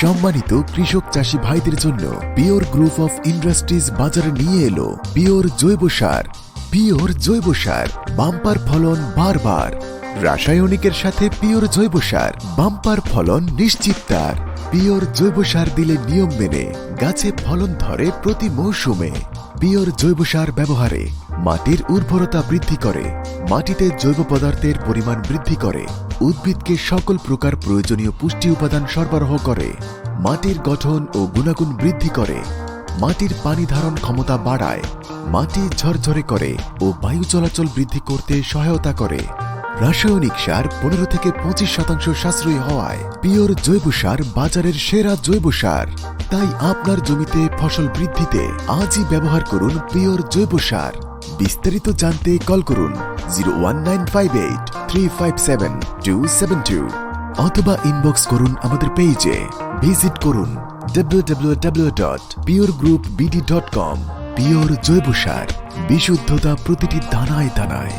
সম্মানিত কৃষক চাষি ভাইদের জন্য পিওর গ্রুপ অফ ইন্ডাস্ট্রিজ বাজারে নিয়ে এলো পিওর জৈব সার। পিওর জৈব সার, বাম্পার ফলন বারবার। রাসায়নিকের সাথে পিওর জৈব সার, বাম্পার ফলন নিশ্চিত তার। পিওর জৈব সার দিলে নিয়ম মেনে গাছে ফলন ধরে প্রতি মৌসুমে। পিওর জৈব সার ব্যবহারে মাটির উর্বরতা বৃদ্ধি করে, মাটিতে জৈব পদার্থের পরিমাণ বৃদ্ধি করে, উদ্ভিদকে সকল প্রকার প্রয়োজনীয় পুষ্টি উপাদান সরবরাহ করে, মাটির গঠন ও গুণাগুণ বৃদ্ধি করে, মাটির পানি ধারণ ক্ষমতা বাড়ায়, মাটি ঝরঝরে করে ও বায়ু চলাচল বৃদ্ধি করতে সহায়তা করে। রাসায়নিক সার পনেরো থেকে পঁচিশ শতাংশ সাশ্রয়ী হওয়ায় পিওর জৈব সার বাজারের সেরা জৈব সার। তাই আপনার জমিতে ফসল বৃদ্ধিতে আজই ব্যবহার করুন পিওর জৈব সার। বিস্তারিত জানতে কল করুন zero one nine five eight three five seven two seven two অথবা ইনবক্স করুন আমাদের পেজে ভিজিট করুন www.puregroupbd.com পিওর জৈব সার, বিশুদ্ধতা প্রতিটি দানায় দানায়।